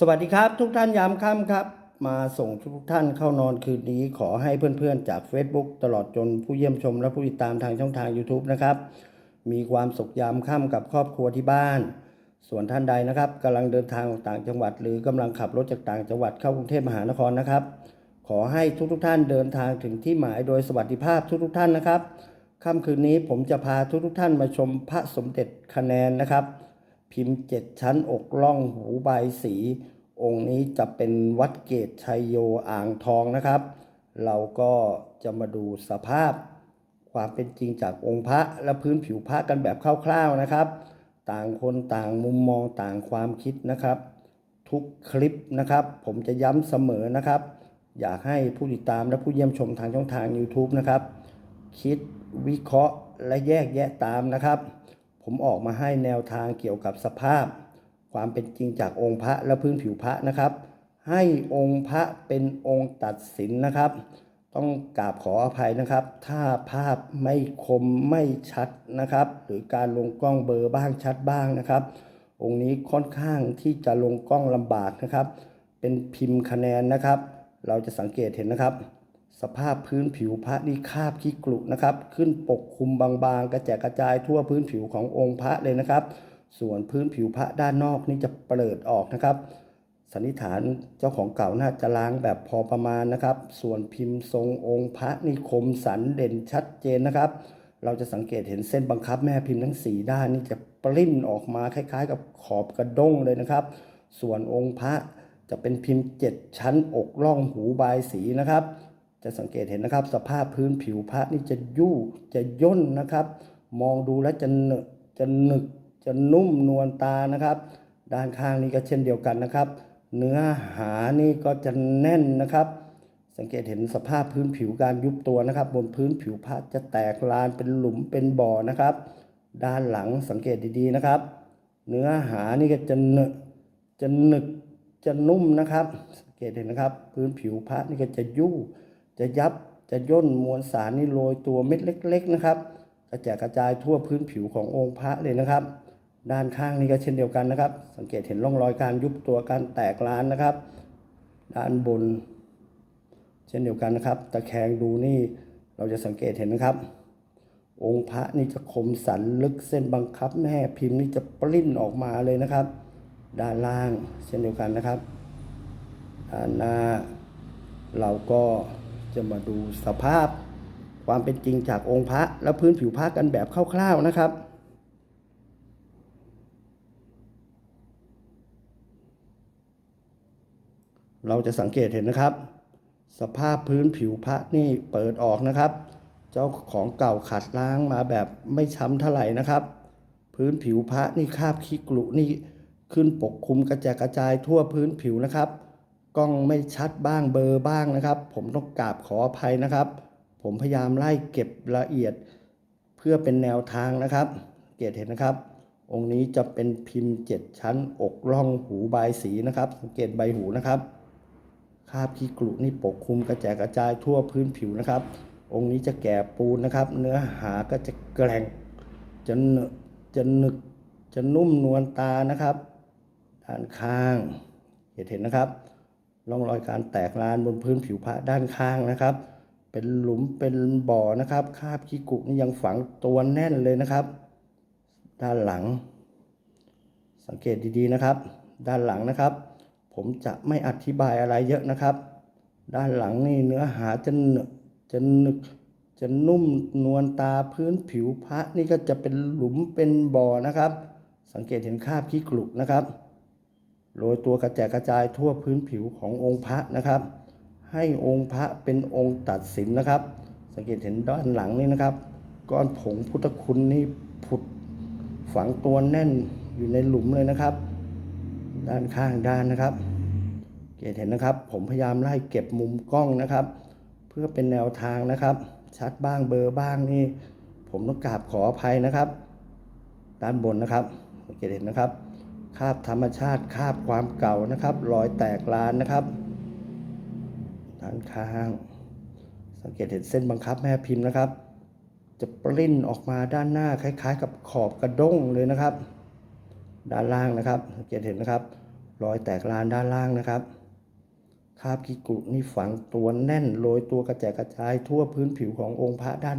สวัสดีครับทุกท่านยามค่ำครับ มาส่งทุกท่านเข้านอนคืนนี้ ขอให้เพื่อนๆจาก Facebook ตลอดจนผู้เยี่ยมชมและผู้ติดตามทางช่องทาง YouTube นะครับ มีความสุขยามค่ำกับครอบครัวที่บ้าน ส่วนท่านใดนะครับกำลังเดินทางออกต่างจังหวัด หรือกำลังขับรถจากต่างจังหวัดเข้ากรุงเทพมหานครนะครับ ขอให้ทุกๆท่านเดินทางถึงที่หมายโดยสวัสดิภาพทุกๆท่านนะครับค่ำคืนนี้ผมจะพาทุกๆท่านมาชมพระสมเด็จคะแนนนะครับ พิมพ์เจ็ดชั้นอกล่องหูใบายสี องค์นี้จะเป็นวัดเกตชัยโยอ่างทองนะครับ เราก็จะมาดูสภาพ ความเป็นจริงจากองค์พระและพื้นผิวพระกันแบบคร่าวๆนะครับ ต่างคนต่างมุมมองต่างความคิดนะครับ ทุกคลิปนะครับ ผมจะย้ำเสมอนะครับ อยากให้ผู้ติดตามและผู้เยี่ยมชมทางช่องทาง YouTube นะครับ คิดวิเคราะห์และแยกแยะตามนะครับ ผมออกมาให้แนวทางเกี่ยวกับสภาพ ความเป็นจริงจากองค์พระและพื้นผิวพระนะครับ ให้องค์พระเป็นองค์ตัดสินนะครับ ต้องกราบขออภัยนะครับ ถ้าภาพไม่คมไม่ชัดนะครับ หรือการลงกล้องเบอร์บ้างชัดบ้างนะครับ องค์นี้ค่อนข้างที่จะลงกล้องลำบากนะครับ เป็นพิมพ์คะแนนนะครับ เราจะสังเกตเห็นนะครับ สภาพพื้นผิวพระนี่คาบขี้กรุนะครับ ขึ้นปกคลุมบางๆ กระแจกกระจายทั่วพื้นผิวขององค์พระเลยนะครับ ส่วนพื้นผิวพระด้านนอกนี่จะเปิดออกนะครับ สันนิษฐานเจ้าของเก่าน่าจะล้างแบบพอประมาณนะครับ ส่วนพิมพ์ทรงองค์พระนี่คมสันเด่นชัดเจนนะครับ เราจะสังเกตเห็นเส้นบังคับแม่พิมพ์ทั้งสีด้านนี่จะปริ้นออกมาคล้ายๆ กับขอบกระด้งเลยนะครับ ส่วนองค์พระจะเป็นพิมพ์เจ็ดชั้นอกล่องหูบายสีนะครับ จะสังเกตเห็นนะครับ สภาพพื้นผิวพระนี่จะยู่จะย่นนะครับ มองดูแล้วจะเหนจะหนึกจะนุ่มนวลตานะครับ ด้านข้างนี้ก็เช่นเดียวกันนะครับ เนื้อหานี่ก็จะแน่นนะครับ สังเกตเห็นสภาพพื้นผิวการยุบตัวนะครับ บนพื้นผิวพระจะแตกลานเป็นหลุมเป็นบ่อนะครับ ด้านหลังสังเกตดีๆนะครับ เนื้อหานี่ก็จะเนจะหนึกจะนุ่มนะครับ สังเกตเห็นนะครับ พื้นผิวพระนี่ก็จะยู่ จะยับจะย่นมวลสารนี่โรยตัวเม็ดเล็ก ๆนะครับ กระจายกระจายทั่วพื้นผิวขององค์พระเลยนะครับ ด้านข้างนี่ก็เช่นเดียวกันนะครับ สังเกตเห็นร่องรอยการยุบตัวการแตกลานนะครับ ด้านบน เช่นเดียวกันนะครับ ตะแคงดูนี่เราจะสังเกตเห็นนะครับ องค์พระนี่จะคมสันลึกเส้นบังคับแม่พิมพ์นี่จะปริ้นออกมาเลยนะครับ ด้านล่างเช่นเดียวกันนะครับด้านหน้าเราก็ จะมาดูสภาพความเป็นจริงจากองค์พระและพื้นผิวพระกันแบบคร่าวๆนะครับ เราจะสังเกตเห็นนะครับ สภาพพื้นผิวพระนี่เปิดออกนะครับ เจ้าของเก่าขัดล้างมาแบบไม่ช้ำเท่าไหร่นะครับ พื้นผิวพระนี่คาบขี้กลุนี่ขึ้นปกคลุมกระจายกระจายทั่วพื้นผิวนะครับ กล้องไม่ชัดบ้างเบอร์บ้างนะครับ ผมต้องกราบขออภัยนะครับ ผมพยายามไล่เก็บละเอียดเพื่อเป็นแนวทางนะครับ เกตเห็นนะครับ องค์นี้จะเป็นพิมพ์เจ็ดชั้นอกล่องหูบายสีนะครับ สังเกตใบหูนะครับคราบขี้กรุนี่ปกคลุมกระจายกระจายทั่วพื้นผิวนะครับ องค์นี้จะแก่ปูนนะครับ เนื้อหาก็จะแกร่งจะเนอะจะหนึกจะนุ่มนวลตานะครับ ด้านข้างเห็นเห็นนะครับ ร่องรอยการแตกลานบนพื้นผิวพระด้านข้างนะครับ เป็นหลุมเป็นบ่อนะครับคาบขี้กุกนี่ยังฝังตัวแน่นเลยนะครับ ด้านหลัง สังเกตดีๆนะครับ ด้านหลังนะครับ ผมจะไม่อธิบายอะไรเยอะนะครับ ด้านหลังนี่เนื้อหาจะหนึกจะหนึกจะนุ่มนวลตาพื้นผิวพระนี่ก็จะเป็นหลุมเป็นบ่อนะครับ สังเกตเห็นคาบขี้กลุนะครับ โรยตัวกระแจกกระจายทั่วพื้นผิวขององค์พระนะครับ ให้องค์พระเป็นองค์ตัดสินนะครับ สังเกตเห็นด้านหลังนี่นะครับ ก้อนผงพุทธคุณนี่ผุดฝังตัวแน่นอยู่ในหลุมเลยนะครับ ด้านข้างด้านนะครับ เกตเห็นนะครับ ผมพยายามไล่เก็บมุมกล้องนะครับ เพื่อเป็นแนวทางนะครับ ชัดบ้างเบลอร์บ้างนี่ ผมต้องกราบขออภัยนะครับ ด้านบนนะครับ เกตเห็นนะครับ คาบธรรมชาติคาบความเก่านะครับ รอยแตกลานนะครับ ด้านข้าง สังเกตเห็นเส้นบังคับแม่พิมพ์นะครับ จะปริ้นออกมาด้านหน้าคล้าย ๆ กับขอบกระด้งเลยนะครับ ด้านล่างนะครับ สังเกตเห็นนะครับ รอยแตกลานด้านล่างนะครับคาบกิกุนี่ฝังตัวแน่นโรยตัวกระแจกกระจายทั่วพื้นผิวขององค์พระด้าน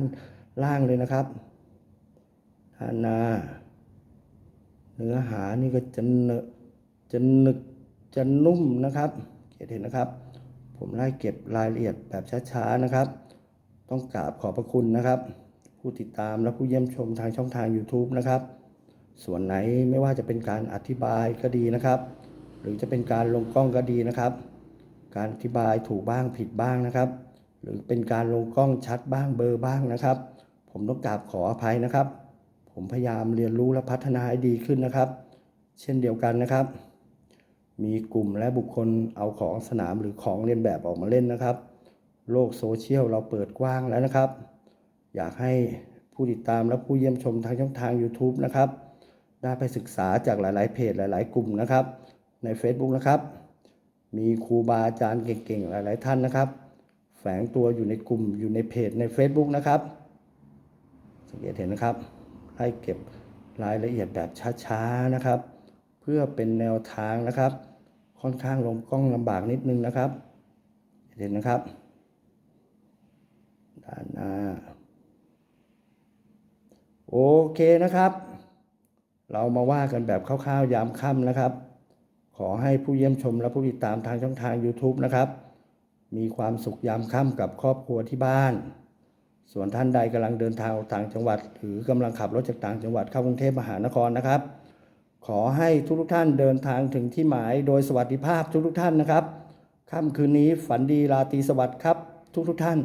ล่างเลยนะครับด้านหน้า เนื้อหานี่ก็จะเนอะจะหนึกจะนุ่มนะครับเห็นนะครับ ผมไล่เก็บรายละเอียดแบบช้าๆนะครับ ต้องกราบขอบพระคุณนะครับ ผู้ติดตามและผู้เยี่ยมชมทางช่องทาง YouTube นะครับ ส่วนไหนไม่ว่าจะเป็นการอธิบายก็ดีนะครับ หรือจะเป็นการลงกล้องก็ดีนะครับ การอธิบายถูกบ้างผิดบ้างนะครับ หรือเป็นการลงกล้องชัดบ้างเบลอร์บ้างนะครับ ผมต้องกราบขออภัยนะครับ ผมพยายามเรียนรู้และพัฒนาให้ดีขึ้นนะครับ เช่นเดียวกันนะครับ มีกลุ่มและบุคคลเอาของสนามหรือของเรียนแบบออกมาเล่นนะครับ โลกโซเชียลเราเปิดกว้างแล้วนะครับ อยากให้ผู้ติดตามและผู้เยี่ยมชมทางช่องทาง YouTube นะครับได้ไปศึกษาจากหลาย ๆ เพจหลาย ๆ กลุ่มนะครับ ใน Facebook นะครับ มีครูบาอาจารย์เก่ง ๆ หลาย ๆ ท่านนะครับ แฝงตัวอยู่ในกลุ่มอยู่ในเพจใน Facebook นะครับสังเกตเห็นนะครับ ให้เก็บรายละเอียดแบบช้าๆนะครับ เพื่อเป็นแนวทางนะครับ ค่อนข้างลงกล้องลำบากนิดนึงนะครับเห็นนะครับ ด้านหน้าโอเคนะครับ เรามาว่ากันแบบคร่าวๆยามค่ำนะครับ ขอให้ผู้เยี่ยมชมและผู้ติดตามทางช่องทาง YouTube นะครับ มีความสุขยามค่ำกับครอบครัวที่บ้าน ส่วนท่านใดกำลังเดินทางออกต่างจังหวัด หรือกำลังขับรถจากต่างจังหวัดเข้ากรุงเทพมหานครนะครับ ขอให้ทุกทุกท่านเดินทางถึงที่หมายโดยสวัสดิภาพทุกทุกท่านนะครับค่ำคืนนี้ฝันดีราตรีสวัสดิ์ครับทุกทุกท่าน